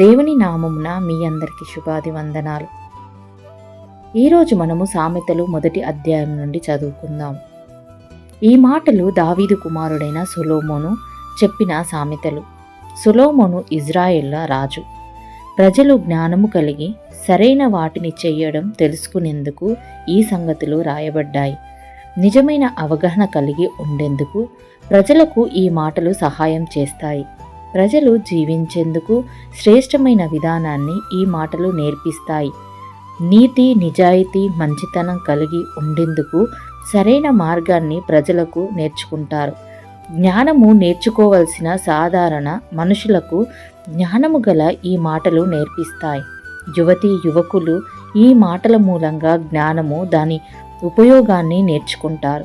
దేవుని నామమున మీ అందరికీ శుభాది వందనాలు. ఈరోజు మనము సామెతలు మొదటి అధ్యాయం నుండి చదువుకుందాం. ఈ మాటలు దావీదు కుమారుడైన సులోమోను చెప్పిన సామెతలు. సులోమోను ఇజ్రాయెల్ల రాజు. ప్రజలు జ్ఞానము కలిగి సరైన వాటిని చేయడం తెలుసుకునేందుకు ఈ సంగతులు రాయబడ్డాయి. నిజమైన అవగాహన కలిగి ఉండేందుకు ప్రజలకు ఈ మాటలు సహాయం చేస్తాయి. ప్రజలు జీవించేందుకు శ్రేష్టమైన విధానాన్ని ఈ మాటలు నేర్పిస్తాయి. నీతి నిజాయితీ మంచితనం కలిగి ఉండేందుకు సరైన మార్గాన్ని ప్రజలకు నేర్చుకుంటారు. జ్ఞానము నేర్చుకోవలసిన సాధారణ మనుషులకు జ్ఞానము గల ఈ మాటలు నేర్పిస్తాయి. యువతి యువకులు ఈ మాటల మూలంగా జ్ఞానము దాని ఉపయోగాన్ని నేర్చుకుంటారు.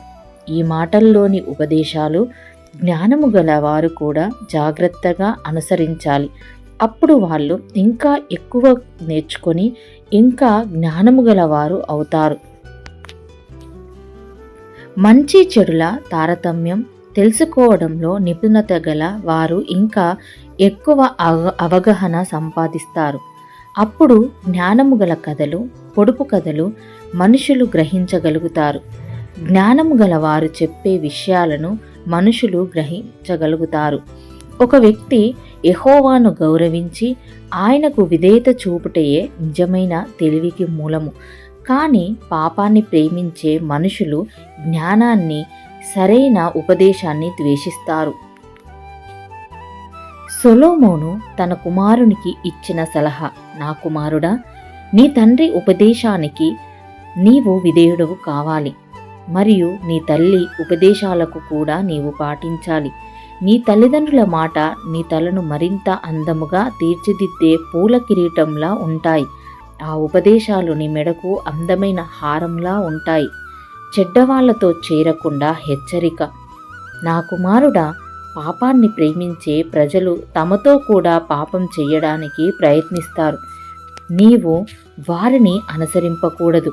ఈ మాటల్లోని ఉపదేశాలు జ్ఞానము గల వారు కూడా జాగ్రత్తగా అనుసరించాలి. అప్పుడు వాళ్ళు ఇంకా ఎక్కువ నేర్చుకొని ఇంకా జ్ఞానము గలవారు అవుతారు. మంచి చెడుల తారతమ్యం తెలుసుకోవడంలో నిపుణత గల వారు ఇంకా ఎక్కువ అవ అవగాహన సంపాదిస్తారు. అప్పుడు జ్ఞానము గల కథలు పొడుపు కథలు మనుషులు గ్రహించగలుగుతారు. జ్ఞానము గలవారు చెప్పే విషయాలను మనుషులు గ్రహించగలుగుతారు. ఒక వ్యక్తి ఎహోవాను గౌరవించి ఆయనకు విధేయత చూపుటయే నిజమైన తెలివికి మూలము. కానీ పాపాన్ని ప్రేమించే మనుషులు జ్ఞానాన్ని సరైన ఉపదేశాన్ని ద్వేషిస్తారు. సొలోమోను తన కుమారునికి ఇచ్చిన సలహా నా కుమారుడా నీ తండ్రి ఉపదేశానికి నీవు విధేయుడవు కావాలి. మరియు నీ తల్లి ఉపదేశాలకు కూడా నీవు పాటించాలి. నీ తల్లిదండ్రుల మాట నీ తలను మరింత అందముగా తీర్చిదిద్దే పూల కిరీటంలా ఉంటాయి. ఆ ఉపదేశాలు నీ మెడకు అందమైన హారంలా ఉంటాయి. చెడ్డవాళ్ళతో చేరకుండా హెచ్చరిక. నా కుమారుడా పాపాన్ని ప్రేమించే ప్రజలు తమతో కూడా పాపం చేయడానికి ప్రయత్నిస్తారు. నీవు వారిని అనుసరింపకూడదు.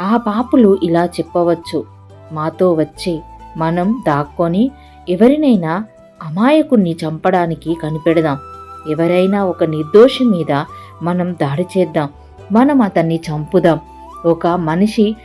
ఆ పాపులు ఇలా చెప్పవచ్చు. మాతో వచ్చి మనం దాక్కొని ఎవరినైనా అమాయకుణ్ణి చంపడానికి కనిపెడదాం. ఎవరైనా ఒక నిర్దోషి మీద మనం దాడి చేద్దాం. మనం అతన్ని చంపుదాం. ఒక మనిషి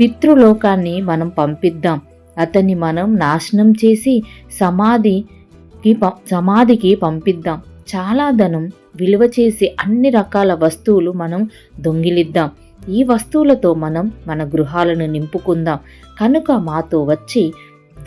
పితృలోకాన్ని మనం పంపిద్దాం. అతన్ని మనం నాశనం చేసి సమాధికి సమాధికి పంపిద్దాం. చాలా ధనం విలువ చేసి అన్ని రకాల వస్తువులు మనం దొంగిలిద్దాం. ఈ వస్తువులతో మనం మన గృహాలను నింపుకుందాం. కనుక మాతో వచ్చి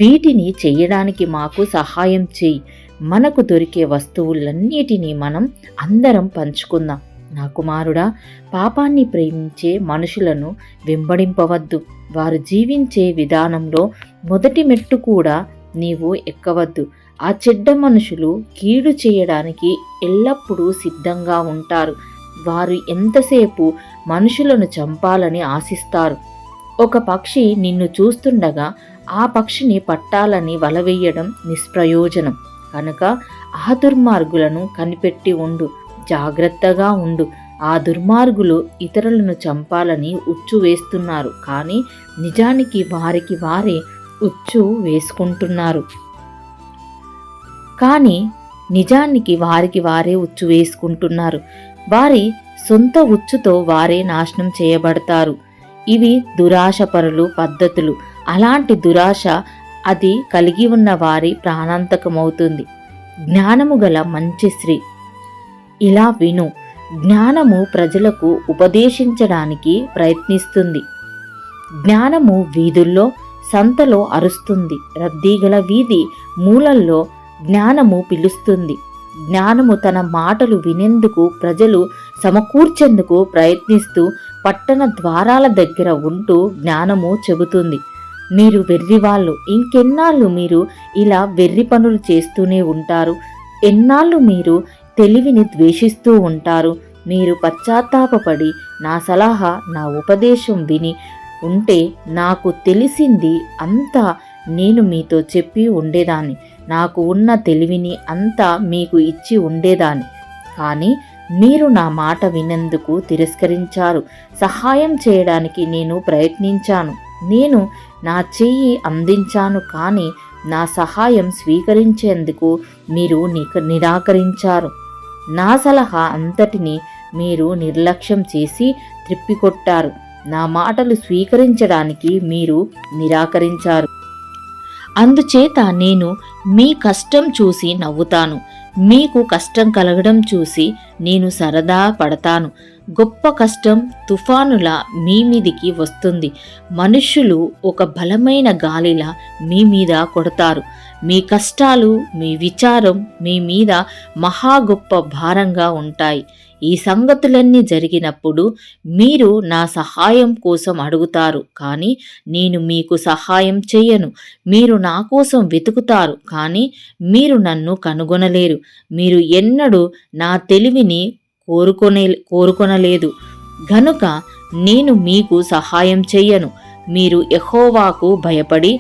వీటిని చేయడానికి మాకు సహాయం చేయి. మనకు దొరికే వస్తువులన్నిటినీ మనం అందరం పంచుకుందాం. నా కుమారుడా పాపాన్ని ప్రేమించే మనుషులను వెంబడింపవద్దు. వారు జీవించే విధానంలో మొదటి మెట్టు కూడా నీవు ఎక్కవద్దు. ఆ చెడ్డ మనుషులు కీడు చేయడానికి ఎల్లప్పుడూ సిద్ధంగా ఉంటారు. వారు ఎంతసేపు మనుషులను చంపాలని ఆశిస్తారు? ఒక పక్షి నిన్ను చూస్తుండగా ఆ పక్షిని పట్టాలని వలవేయడం నిష్ప్రయోజనం. కనుక ఆ దుర్మార్గులను కనిపెట్టి ఉండు. జాగ్రత్తగా ఉండు. ఆ దుర్మార్గులు ఇతరులను చంపాలని ఉచ్చు వేస్తున్నారు. కానీ నిజానికి వారికి వారే ఉచ్చు వేసుకుంటున్నారు. కానీ నిజానికి వారికి వారే ఉచ్చు వేసుకుంటున్నారు. వారి సొంత ఉచ్చుతో వారే నాశనం చేయబడతారు. ఇవి దురాశపరులు పద్ధతులు. అలాంటి దురాశ అది కలిగి ఉన్న వారి ప్రాణాంతకమవుతుంది. జ్ఞానము గల మంచి స్త్రీ. ఇలా విను. జ్ఞానము ప్రజలకు ఉపదేశించడానికి ప్రయత్నిస్తుంది. జ్ఞానము వీధుల్లో సంతలో అరుస్తుంది. రద్దీగల వీధి మూలల్లో జ్ఞానము పిలుస్తుంది. జ్ఞానము తన మాటలు వినేందుకు ప్రజలు సమకూర్చేందుకు ప్రయత్నిస్తూ పట్టణ ద్వారాల దగ్గర ఉంటూ జ్ఞానము చెబుతుంది. మీరు వెర్రివాళ్ళు ఇంకెన్నాళ్ళు మీరు ఇలా వెర్రి పనులు చేస్తూనే ఉంటారు? ఎన్నాళ్ళు మీరు తెలివిని ద్వేషిస్తూ ఉంటారు? మీరు పశ్చాత్తాపపడి నా సలహా నా ఉపదేశం విని ఉంటే నాకు తెలిసింది అంతా నేను మీతో చెప్పి ఉండేదాన్ని. నాకు ఉన్న తెలివిని అంతా మీకు ఇచ్చి ఉండేదాన్ని. కానీ మీరు నా మాట వినేందుకు తిరస్కరించారు. సహాయం చేయడానికి నేను ప్రయత్నించాను. నేను నా చెయ్యి అందించాను కానీ నా సహాయం స్వీకరించేందుకు మీరు నిక నిరాకరించారు. నా సలహా అంతటిని మీరు నిర్లక్ష్యం చేసి త్రిప్పికొట్టారు. నా మాటలు స్వీకరించడానికి మీరు నిరాకరించారు. అందుచేత నేను మీ కష్టం చూసి నవ్వుతాను. మీకు కష్టం కలగడం చూసి నేను సరదా పడతాను. గొప్ప కష్టం తుఫానులా మీ మీదికి వస్తుంది. మనుషులు ఒక బలమైన గాలిలా మీ మీద కొడతారు. మీ కష్టాలు మీ విచారం మీ మీద మహా గొప్ప భారంగా ఉంటాయి. ఈ సంగతులన్నీ జరిగినప్పుడు మీరు నా సహాయం కోసం అడుగుతారు. కానీ నేను మీకు సహాయం చెయ్యను. మీరు నా కోసం వెతుకుతారు. కానీ మీరు నన్ను కనుగొనలేరు. మీరు ఎన్నడూ నా తెలివిని కోరుకొనే కోరుకొనలేదు. గనుక నేను మీకు సహాయం చెయ్యను. మీరు ఎహోవాకు భయపడి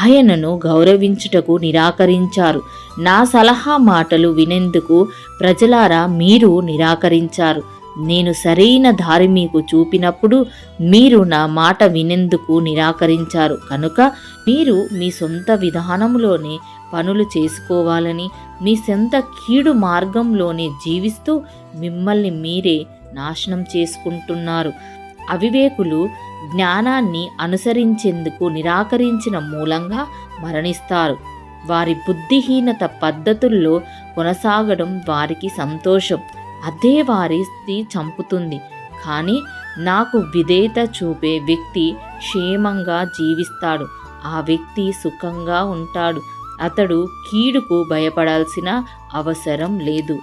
ఆయనను గౌరవించుటకు నిరాకరించారు. నా సలహా మాటలు వినేందుకు ప్రజలారా మీరు నిరాకరించారు. నేను సరైన దారి మీకు చూపినప్పుడు మీరు నా మాట వినేందుకు నిరాకరించారు. కనుక మీరు మీ సొంత విధానంలోనే పనులు చేసుకోవాలని మీ సొంత కీడు మార్గంలోనే జీవిస్తూ మిమ్మల్ని మీరే నాశనం చేసుకుంటున్నారు. అవివేకులు జ్ఞానాన్ని అనుసరించేందుకు నిరాకరించిన మూలంగా మరణిస్తారు. వారి బుద్ధిహీనత పద్ధతుల్లో కొనసాగడం వారికి సంతోషం. అదే వారి స్త్రీ చంపుతుంది. కానీ నాకు విధేయత చూపే వ్యక్తి క్షేమంగా జీవిస్తాడు. ఆ వ్యక్తి సుఖంగా ఉంటాడు. అతడు కీడుకు భయపడాల్సిన అవసరం లేదు.